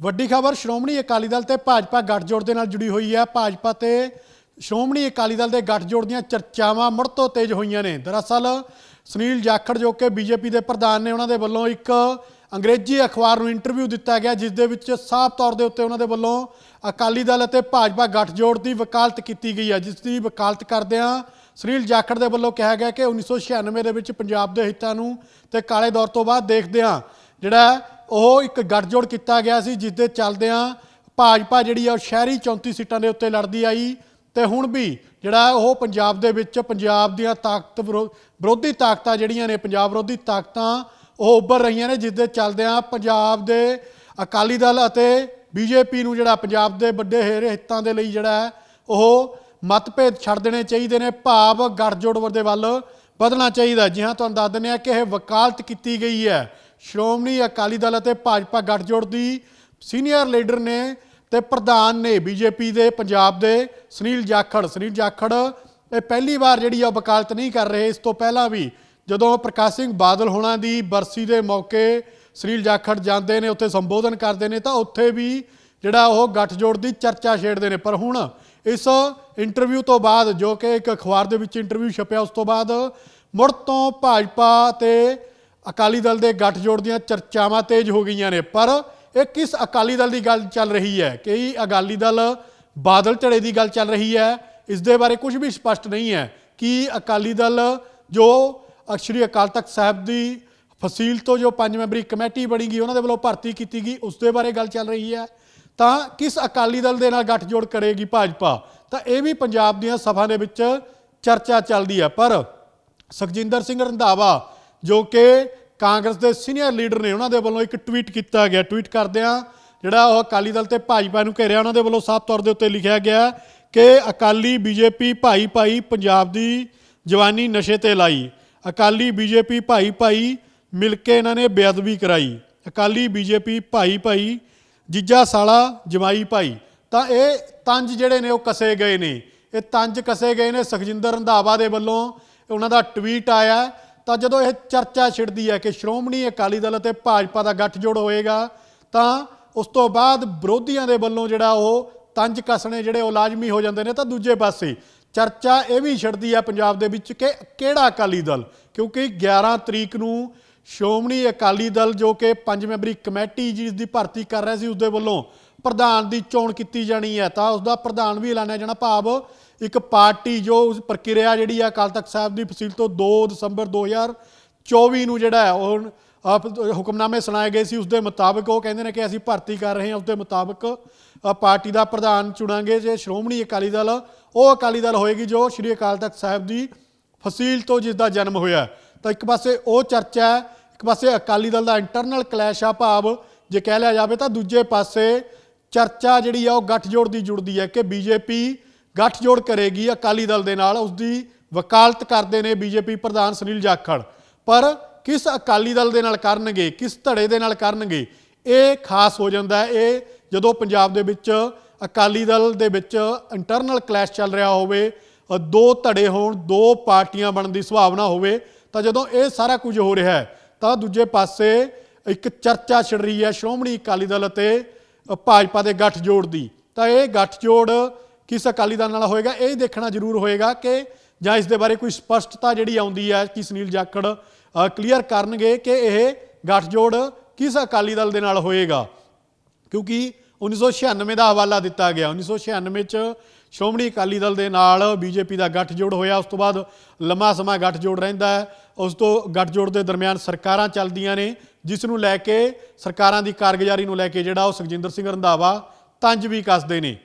ਵੱਡੀ ਖਬਰ, ਸ਼੍ਰੋਮਣੀ ਅਕਾਲੀ ਦਲ ਤੇ ਭਾਜਪਾ ਗੱਠਜੋੜ ਦੇ ਨਾਲ ਜੁੜੀ ਹੋਈ ਹੈ। ਭਾਜਪਾ ਤੇ ਸ਼੍ਰੋਮਣੀ ਅਕਾਲੀ ਦਲ ਦੇ ਗੱਠਜੋੜ ਦੀਆਂ ਚਰਚਾਵਾਂ ਮੁੜ ਤੋਂ ਤੇਜ਼ ਹੋਈਆਂ ਨੇ। ਦਰਅਸਲ, ਸੁਨੀਲ ਜਾਖੜ ਜੋ ਕਿ ਬੀਜੇਪੀ ਦੇ ਪ੍ਰਧਾਨ ਨੇ, ਉਹਨਾਂ ਦੇ ਵੱਲੋਂ ਇੱਕ ਅੰਗਰੇਜ਼ੀ ਅਖਬਾਰ ਨੂੰ ਇੰਟਰਵਿਊ ਦਿੱਤਾ ਗਿਆ, ਜਿਸ ਦੇ ਵਿੱਚ ਸਾਫ਼ ਤੌਰ ਦੇ ਉੱਤੇ ਉਹਨਾਂ ਦੇ ਵੱਲੋਂ ਅਕਾਲੀ ਦਲ ਅਤੇ ਭਾਜਪਾ ਗੱਠਜੋੜ ਦੀ ਵਕਾਲਤ ਕੀਤੀ ਗਈ ਹੈ। ਜਿਸ ਦੀ ਵਕਾਲਤ ਕਰਦਿਆਂ ਸੁਨੀਲ ਜਾਖੜ ਦੇ ਵੱਲੋਂ ਕਿਹਾ ਗਿਆ ਕਿ 1996 ਦੇ ਵਿੱਚ ਪੰਜਾਬ ਦੇ ਹਿੱਤਾਂ ਨੂੰ ਤੇ ਕਾਲੇ ਦੌਰ ਤੋਂ ਬਾਅਦ ਦੇਖਦਿਆਂ ਜਿਹੜਾ ਉਹ ਇੱਕ ਗੱਠਜੋੜ ਕੀਤਾ ਗਿਆ ਸੀ ਜਿਸ ਦੇ ਚੱਲਦਿਆਂ ਭਾਜਪਾ ਜਿਹੜੀ ਆ ਉਹ ਸ਼ਹਿਰੀ 34 ਸੀਟਾਂ ਦੇ ਉੱਤੇ ਲੜਦੀ ਆਈ ਤੇ ਹੁਣ ਵੀ ਜਿਹੜਾ ਉਹ ਪੰਜਾਬ ਦੇ ਵਿੱਚ ਪੰਜਾਬ ਦੀਆਂ ਤਾਕਤ ਵਿਰੋ- ਵਿਰੋਧੀ ਤਾਕਤਾਂ ਜਿਹੜੀਆਂ ਨੇ, ਪੰਜਾਬ ਵਿਰੋਧੀ ਤਾਕਤਾਂ ਉਹ ਉੱਭਰ ਰਹੀਆਂ ਨੇ ਜਿਸ ਦੇ ਚੱਲਦਿਆਂ ਪੰਜਾਬ ਦੇ ਅਕਾਲੀ ਦਲ ਅਤੇ ਬੀਜੇਪੀ ਨੂੰ ਜਿਹੜਾ ਪੰਜਾਬ ਦੇ ਵੱਡੇ ਹੇਰੇ ਹਿੱਤਾਂ ਦੇ ਲਈ ਜਿਹੜਾ ਉਹ ਮਤਭੇਦ ਛੱਡ ਦੇਣੇ ਚਾਹੀਦੇ ਨੇ, ਭਾਵ ਗੱਠਜੋੜ ਦੇ ਵੱਲ ਵਧਣਾ ਚਾਹੀਦਾ। ਜੀ ਹਾਂ, ਤੁਹਾਨੂੰ ਦੱਸ ਦਿੰਦੇ ਆ ਕਿ ਇਹ ਵਕਾਲਤ ਕੀਤੀ ਗਈ ਹੈ। ਸ਼੍ਰੋਮਣੀ ਅਕਾਲੀ ਦਲ ਅਤੇ ਭਾਜਪਾ ਗੱਠਜੋੜ ਦੀ ਸੀਨੀਅਰ ਲੀਡਰ ਨੇ ਤੇ ਪ੍ਰਧਾਨ ਨੇ ਬੀਜੇਪੀ ਦੇ, ਪੰਜਾਬ ਦੇ ਸੁਨੀਲ ਜਾਖੜ। ਸੁਨੀਲ ਜਾਖੜ, ਇਹ ਪਹਿਲੀ ਵਾਰ ਜਿਹੜੀ ਆ ਵਕਾਲਤ ਨਹੀਂ ਕਰ ਰਹੇ। ਇਸ ਤੋਂ ਪਹਿਲਾਂ ਵੀ ਜਦੋਂ ਪ੍ਰਕਾਸ਼ ਸਿੰਘ ਬਾਦਲ ਹੋਣਾ ਦੀ ਬਰਸੀ ਦੇ ਮੌਕੇ ਸੁਨੀਲ ਜਾਖੜ ਜਾਂਦੇ ਨੇ, ਉੱਥੇ ਸੰਬੋਧਨ ਕਰਦੇ ਨੇ, ਤਾਂ ਉੱਥੇ ਵੀ ਜਿਹੜਾ ਉਹ ਗੱਠਜੋੜ ਦੀ ਚਰਚਾ ਛੇੜਦੇ ਨੇ। ਪਰ ਹੁਣ ਇਸ ਇੰਟਰਵਿਊ ਤੋਂ ਬਾਅਦ, ਜੋ ਕਿ ਇੱਕ ਅਖਬਾਰ ਦੇ ਵਿੱਚ ਇੰਟਰਵਿਊ ਛਪਿਆ, ਉਸ ਤੋਂ ਬਾਅਦ ਮੁੜ ਤੋਂ ਭਾਜਪਾ ਤੇ ਅਕਾਲੀ ਦਲ ਦੇ ਗੱਠਜੋੜ ਦੀਆਂ ਚਰਚਾਵਾਂ ਤੇਜ਼ ਹੋ ਗਈਆਂ ਨੇ, ਪਰ ਇਹ ਕਿਸ ਅਕਾਲੀ ਦਲ ਦੀ ਗੱਲ ਚੱਲ ਰਹੀ ਹੈ? ਕਈ ਅਕਾਲੀ ਦਲ ਬਾਦਲ ਝੜੇ ਦੀ ਗੱਲ ਚੱਲ ਰਹੀ ਹੈ, ਇਸ ਦੇ ਬਾਰੇ ਕੁਝ ਵੀ ਸਪਸ਼ਟ ਨਹੀਂ ਹੈ। ਕਿ ਅਕਾਲੀ ਦਲ ਜੋ ਸ਼੍ਰੀ ਅਕਾਲ ਤਖਤ ਸਾਹਿਬ ਦੀ ਫਸੀਲ ਤੋਂ ਜੋ ਪੰਜ ਮੈਂਬਰੀ ਕਮੇਟੀ ਬਣੀ ਗਈ, ਉਹਨਾਂ ਦੇ ਵੱਲੋਂ ਭਰਤੀ ਕੀਤੀ ਗਈ, ਉਸ ਦੇ ਬਾਰੇ ਗੱਲ ਚੱਲ ਰਹੀ ਹੈ। ਤਾਂ ਕਿਸ ਅਕਾਲੀ ਦਲ ਦੇ ਨਾਲ ਗੱਠਜੋੜ ਕਰੇਗੀ ਭਾਜਪਾ? ਤਾਂ ਇਹ ਵੀ ਪੰਜਾਬ ਦੀਆਂ ਸਭਾ ਦੇ ਵਿੱਚ ਚਰਚਾ ਚੱਲਦੀ ਹੈ। ਪਰ ਸੁਖਜਿੰਦਰ ਸਿੰਘ ਰੰਧਾਵਾ ਜੋ ਕਿ ਕਾਂਗਰਸ ਦੇ ਸੀਨੀਅਰ ਲੀਡਰ ਨੇ ਉਹਨਾਂ ਦੇ ਵੱਲੋਂ ਇੱਕ ਟਵੀਟ ਕੀਤਾ ਗਿਆ। ਟਵੀਟ ਕਰਦਿਆਂ ਜਿਹੜਾ ਉਹ ਅਕਾਲੀ ਦਲ ਤੇ ਭਾਜਪਾ ਨੂੰ ਘੇਰਿਆ, ਉਹਨਾਂ ਦੇ ਵੱਲੋਂ ਸਾਫ਼ ਤੌਰ ਦੇ ਉੱਤੇ ਲਿਖਿਆ ਗਿਆ ਕਿ ਅਕਾਲੀ ਬੀਜੇਪੀ ਭਾਈ ਭਾਈ ਪੰਜਾਬ ਦੀ ਜਵਾਨੀ ਨਸ਼ੇ ਤੇ ਲਾਈ। ਅਕਾਲੀ ਬੀਜੇਪੀ ਭਾਈ ਭਾਈ ਮਿਲ ਕੇ ਇਹਨਾਂ ਨੇ ਬੇਅਦਬੀ ਕਰਾਈ। ਅਕਾਲੀ ਬੀਜੇਪੀ ਭਾਈ ਭਾਈ ਜੀਜਾ ਸਾਲਾ ਜਮਾਈ ਭਾਈ। ਤਾਂ ਇਹ ਤੰਜ ਜਿਹੜੇ ਨੇ ਉਹ ਕਸੇ ਗਏ ਨੇ। ਇਹ ਤੰਜ ਕਸੇ ਗਏ ਨੇ। ਸੁਖਜਿੰਦਰ ਰੰਧਾਵਾ ਦੇ ਵੱਲੋਂ ਉਹਨਾਂ ਦਾ ਟਵੀਟ ਆਇਆ। ਤਾਂ ਜਦੋਂ ਇਹ ਚਰਚਾ ਛਿੜਦੀ ਹੈ ਕਿ ਸ਼੍ਰੋਮਣੀ ਅਕਾਲੀ ਦਲ ਅਤੇ ਭਾਜਪਾ ਦਾ ਗੱਠਜੋੜ ਹੋਏਗਾ, ਤਾਂ ਉਸ ਤੋਂ ਬਾਅਦ ਵਿਰੋਧੀਆਂ ਦੇ ਵੱਲੋਂ ਜਿਹੜਾ ਉਹ ਤੰਜ ਕਸਣੇ ਜਿਹੜੇ ਉਹ ਲਾਜ਼ਮੀ ਹੋ ਜਾਂਦੇ ਨੇ ਤਾਂ ਦੂਜੇ ਪਾਸੇ ਚਰਚਾ ਇਹ ਵੀ ਛਿੜਦੀ ਹੈ ਪੰਜਾਬ ਦੇ ਵਿੱਚ ਕਿ ਕਿਹੜਾ ਅਕਾਲੀ ਦਲ? ਕਿਉਂਕਿ 11 ਤਰੀਕ ਨੂੰ ਸ਼੍ਰੋਮਣੀ ਅਕਾਲੀ ਦਲ ਜੋ ਕਿ ਪੰਜ ਮੈਂਬਰੀ ਕਮੇਟੀ ਜਿਸ ਦੀ ਭਰਤੀ ਕਰ ਰਿਹਾ ਸੀ, ਉਸ ਦੇ ਵੱਲੋਂ ਪ੍ਰਧਾਨ ਦੀ ਚੋਣ ਕੀਤੀ ਜਾਣੀ ਹੈ, ਤਾਂ ਉਸ ਦਾ ਪ੍ਰਧਾਨ ਵੀ ਐਲਾਨਿਆ ਜਾਣਾ, ਭਾਵ ਇੱਕ ਪਾਰਟੀ ਜੋ ਉਸ ਪ੍ਰਕਿਰਿਆ ਜਿਹੜੀ ਆ ਅਕਾਲ ਤਖਤ ਸਾਹਿਬ ਦੀ ਫਸੀਲ ਤੋਂ 2 ਦਸੰਬਰ 2024 ਨੂੰ ਜਿਹੜਾ ਹੈ, ਉਹ ਹੁਕਮਨਾਮੇ ਸੁਣਾਏ ਗਏ ਸੀ ਉਸ ਦੇ ਮੁਤਾਬਕ ਉਹ ਕਹਿੰਦੇ ਨੇ ਕਿ ਅਸੀਂ ਭਰਤੀ ਕਰ ਰਹੇ ਹਾਂ ਉਸ ਦੇ ਮੁਤਾਬਕ ਪਾਰਟੀ ਦਾ ਪ੍ਰਧਾਨ ਚੁਣਾਂਗੇ, ਜੇ ਸ਼੍ਰੋਮਣੀ ਅਕਾਲੀ ਦਲ, ਉਹ ਅਕਾਲੀ ਦਲ ਹੋਏਗੀ ਜੋ ਸ਼੍ਰੀ ਅਕਾਲ ਤਖਤ ਸਾਹਿਬ ਦੀ ਫਸੀਲ ਤੋਂ ਜਿਸ ਦਾ ਜਨਮ ਹੋਇਆ ਤਾਂ ਇੱਕ ਪਾਸੇ ਉਹ ਚਰਚਾ ਹੈ, ਇੱਕ ਪਾਸੇ ਅਕਾਲੀ ਦਲ ਦਾ ਇੰਟਰਨਲ ਕਲੈਸ਼ ਆ, ਭਾਵ ਜੇ ਕਹਿ ਲਿਆ ਜਾਵੇ ਤਾਂ ਦੂਜੇ ਪਾਸੇ ਚਰਚਾ ਜਿਹੜੀ ਆ ਉਹ ਗੱਠਜੋੜ ਦੀ ਜੁੜਦੀ ਹੈ ਕਿ ਬੀਜੇਪੀ ਗੱਠਜੋੜ ਕਰੇਗੀ ਅਕਾਲੀ ਦਲ ਦੇ ਨਾਲ। ਉਸ ਦੀ ਵਕਾਲਤ ਕਰਦੇ ਨੇ ਬੀਜੇਪੀ ਪ੍ਰਧਾਨ ਸੁਨੀਲ ਜਾਖੜ। ਪਰ ਕਿਸ ਅਕਾਲੀ ਦਲ ਦੇ ਨਾਲ ਕਰਨਗੇ, ਕਿਸ ਧੜੇ ਦੇ ਨਾਲ ਕਰਨਗੇ, ਇਹ ਖਾਸ ਹੋ ਜਾਂਦਾ ਇਹ ਜਦੋਂ ਪੰਜਾਬ ਦੇ ਵਿੱਚ ਅਕਾਲੀ ਦਲ ਦੇ ਵਿੱਚ ਇੰਟਰਨਲ ਕਲੈਸ਼ ਚੱਲ ਰਿਹਾ ਹੋਵੇ, ਦੋ ਧੜੇ ਹੋਣ, ਦੋ ਪਾਰਟੀਆਂ ਬਣਨ ਦੀ ਸੰਭਾਵਨਾ ਹੋਵੇ, ਤਾਂ ਜਦੋਂ ਇਹ ਸਾਰਾ ਕੁਝ ਹੋ ਰਿਹਾ ਹੈ, ਤਾਂ ਦੂਜੇ ਪਾਸੇ ਇੱਕ ਚਰਚਾ ਛਿੜ ਰਹੀ ਹੈ ਸ਼੍ਰੋਮਣੀ ਅਕਾਲੀ ਦਲ ਅਤੇ ਭਾਜਪਾ ਦੇ ਗੱਠਜੋੜ ਦੀ। ਤਾਂ ਇਹ ਗੱਠਜੋੜ ਕਿਸ ਅਕਾਲੀ ਦਲ ਨਾਲ ਹੋਏਗਾ, ਇਹ ਦੇਖਣਾ ਜ਼ਰੂਰ ਹੋਏਗਾ ਕਿ ਜਾਂ ਇਸ ਦੇ ਬਾਰੇ ਕੋਈ ਸਪਸ਼ਟਤਾ ਜਿਹੜੀ ਆਉਂਦੀ ਹੈ ਕਿ ਸੁਨੀਲ ਜਾਖੜ ਕਲੀਅਰ ਕਰਨਗੇ ਕਿ ਇਹ ਗੱਠਜੋੜ ਕਿਸ ਅਕਾਲੀ ਦਲ ਦੇ ਨਾਲ ਹੋਏਗਾ। ਕਿਉਂਕਿ 1996 ਦਾ ਹਵਾਲਾ ਦਿੱਤਾ ਗਿਆ। 1996 ਚ ਸ਼੍ਰੋਮਣੀ ਅਕਾਲੀ ਦਲ ਦੇ ਨਾਲ ਬੀਜੇਪੀ ਦਾ ਗੱਠਜੋੜ ਹੋਇਆ। ਉਸ ਤੋਂ ਬਾਅਦ ਲੰਮਾ ਸਮਾਂ ਗੱਠਜੋੜ ਰਹਿੰਦਾ ਹੈ। ਉਸ ਤੋਂ ਗੱਠਜੋੜ ਦੇ ਦਰਮਿਆਨ ਸਰਕਾਰਾਂ ਚੱਲਦੀਆਂ ਨੇ, ਜਿਸ ਨੂੰ ਲੈ ਕੇ ਸਰਕਾਰਾਂ ਦੀ ਕਾਰਗੁਜ਼ਾਰੀ ਨੂੰ ਲੈ ਕੇ ਜਿਹੜਾ ਉਹ ਸੁਖਜਿੰਦਰ ਸਿੰਘ ਰੰਧਾਵਾ ਤੰਜ ਵੀ ਕੱਸਦੇ ਨੇ।